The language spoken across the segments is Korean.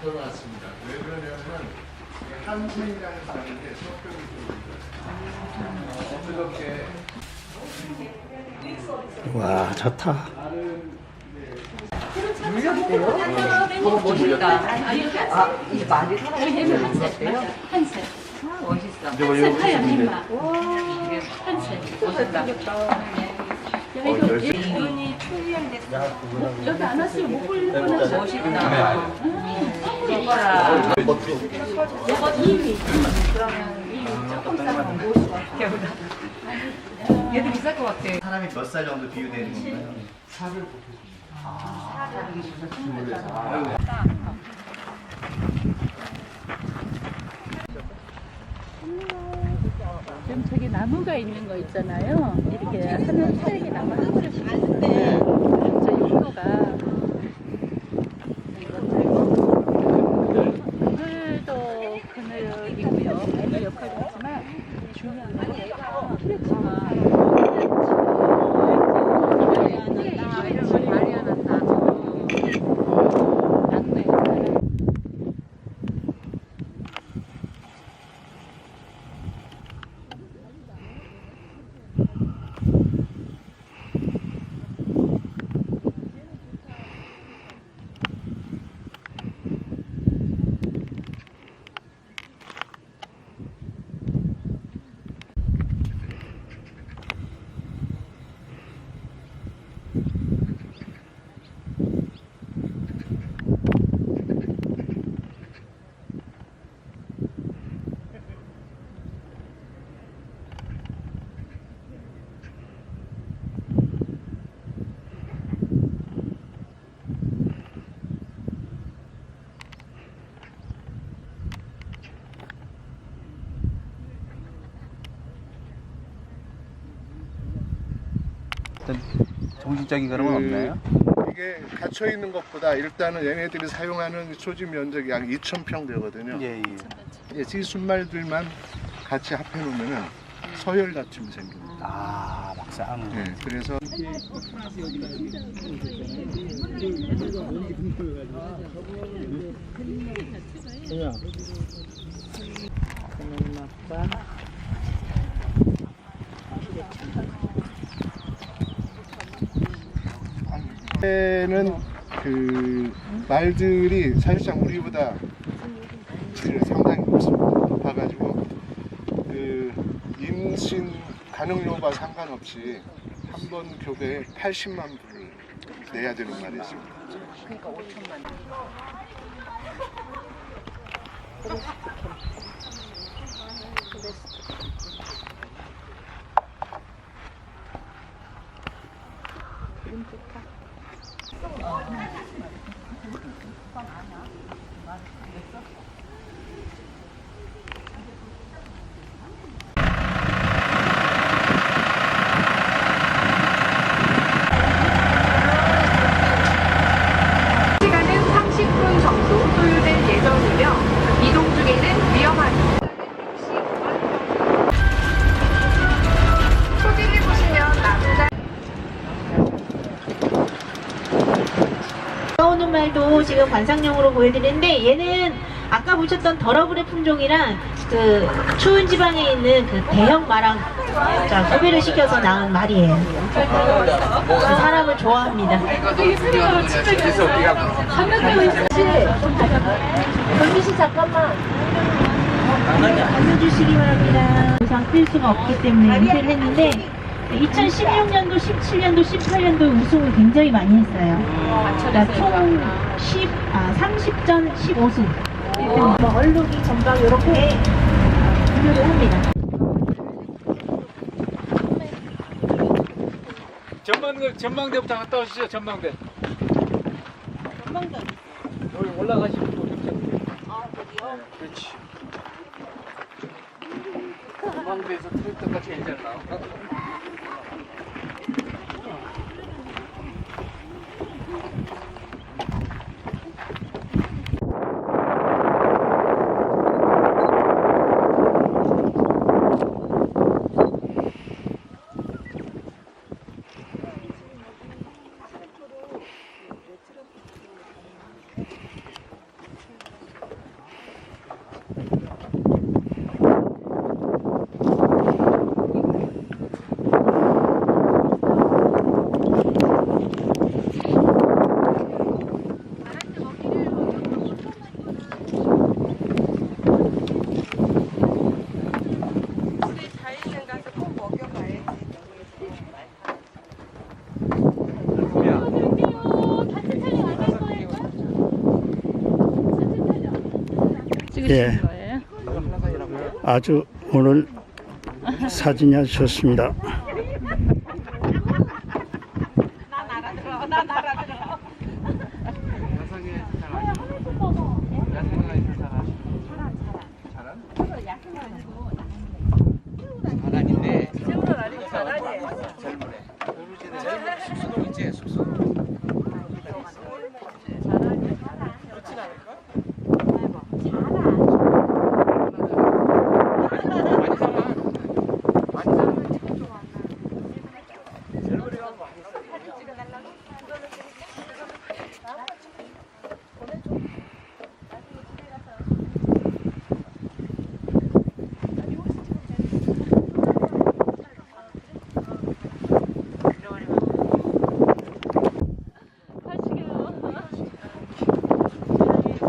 가져놨습니다. 왜 그러냐면 한생이라는 사람인데 성격이 와 좋다. 한색. 멋있어. 한색 하얀 이마. 한색. 멋있다. 눈이 여기 안 왔으면 못 볼릴 뻔했어. 멋있다. 이거라. 이거 이미. 그러면 이미 조금 모시고 겨우다. 얘도 비쌀 것 같아. 사람이 몇 살 정도 비유되는 건가요? 지금 저기 나무가 있는 거 있잖아요. 이렇게 하늘 하얀게 나무 한 그릇씩 있는데 저 용도가 그늘도 그늘이고요. 그늘 역할도 하지만 중요한 건 트레크가 낙내 어떤 정신적인 그런 건 없나요? 이게 갇혀 있는 것보다 일단은 얘네들이 사용하는 초지 면적이 약 2,000평 되거든요. 예, 예. 예, 이 순말들만 같이 합해 놓으면은 서열 다툼이 생깁니다. 아 막상. 예, 그래서 때는 그 말들이 사실상 우리보다 질이 상당히. 높아가지고 그 임신 가능 여부와 상관없이 한 번 교배에 80만 불을 내야 되는 말이죠. 시간은 30분 정도 소요될 예정이며 이동 중에는 위험한 소진을 보시면 남자 나오는 말도 지금 관상용으로 보여드리는데 얘는 아까 보셨던 더러블의 품종이랑 그 추운 지방에 있는 그 대형 마랑 자 구별을 시켜서 낳은 말이에요. 사람을 좋아합니다. 권기 씨 잠깐만. 알려주시기 바랍니다. 우상 필수가 없기 때문에 은퇴를 했는데 2016년도, 17년도, 18년도 우승을 굉장히 많이 했어요. 그러니까 총 10, 아, 30전 15승. 뭐 얼룩이 전방 이렇게 분류를 합니다. 전망대 전망대부터 갔다 오시죠 전망대. 전망대 여기 올라가시면 또 있죠. 아 거기요? 그렇지. 전망대에서 트랙터가 제일 잘나 와. 예. 아주 오늘 사진이 아주 좋습니다. 잘하는데. 젊은애. 숙소 있지 숙소. 많이 살아. 많이 살아.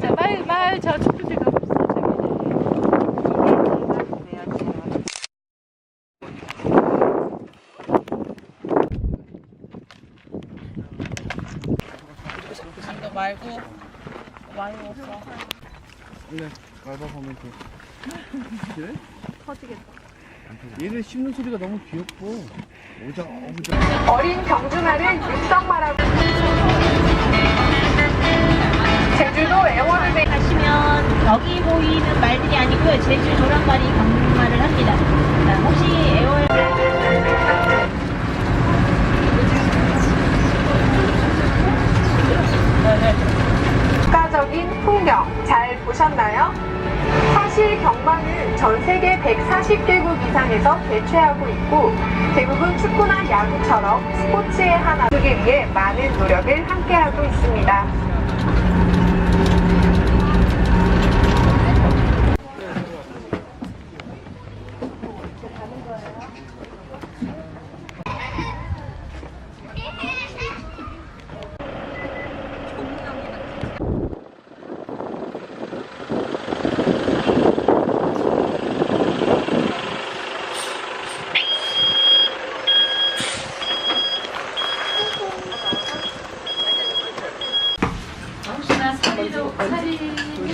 자, 말, 말, 저 촛불 가고 있어. 저기. 말고 많이 먹었어. 얘네 씹는 소리가 너무 귀엽고. 어린 경주마는 육성마라고 제주도 애월을 가시면 여기 보이는 말들이 아니고요. 제주 도랑가리 경마를 합니다. 개최하고 있고 대부분 축구나 야구처럼 스포츠의 하나 되기 위해 많은 노력을 함께하고 있습니다. はい。